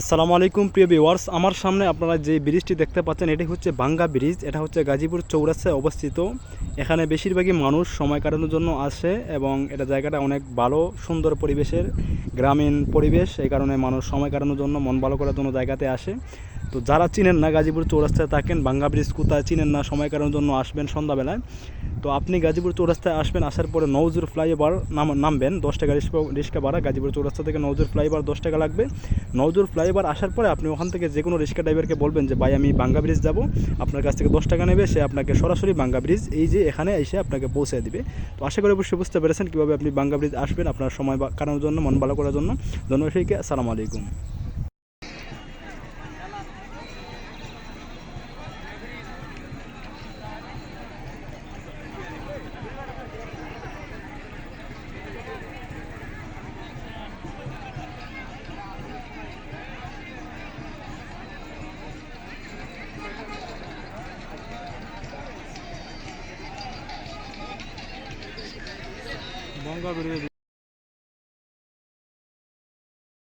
আসসালামু আলাইকুম প্রিয় ভিওয়ার্স আমার সামনে আপনারা যে ব্রিজটি দেখতে পাচ্ছেন, এটি হচ্ছে বাঙ্গা ব্রিজ, এটা হচ্ছে গাজীপুর চৌরাস্তায় অবস্থিত। এখানে বেশিরভাগই মানুষ সময় কাটানোর জন্য আসে এবং এটা জায়গাটা অনেক ভালো, সুন্দর পরিবেশের, গ্রামীণ পরিবেশ, এই কারণে মানুষ সময় কাটানোর জন্য, মন ভালো করার জন্য জায়গাতে আসে। তো যারা চিনেন না গাজীপুর চৌরাস্তায় থাকেন, বাঙ্গা ব্রিজ কোথায় চিনেন না, সময় কাটানোর জন্য আসবেন সন্ধ্যাবেলায়। তো আপনি গাজীপুর চৌরাস্তায় আসবেন, আসার পরে নওজুর ফ্লাইওভার নাম, নামবেন, দশ টাকা রিক্সা ভাড়া। গাজীপুর চৌরাস্তা থেকে নওজুর ফ্লাইওভার দশ টাকা লাগবে। নওজুর ফ্লাইওভার আসার পরে আপনি ওখান থেকে যে কোনো রিক্সা ড্রাইভারকে বলবেন যে, ভাই, আমি বাঙ্গা ব্রিজ যাব। আপনার কাছ থেকে দশ টাকা নেবে, সে আপনাকে সরাসরি বাঙ্গা ব্রিজ, এই যে এখানে এসে আপনাকে পৌঁছে দিবে। তো আশা করি অবশ্যই বুঝতে পেরেছেন কীভাবে আপনি বাঙ্গা ব্রিজ আসবেন, আপনার সময় কাটানোর জন্য, মন ভালো করার জন্য। জনবাসীকে আসসালামু আলাইকুম। বাঙ্গা ব্রিজ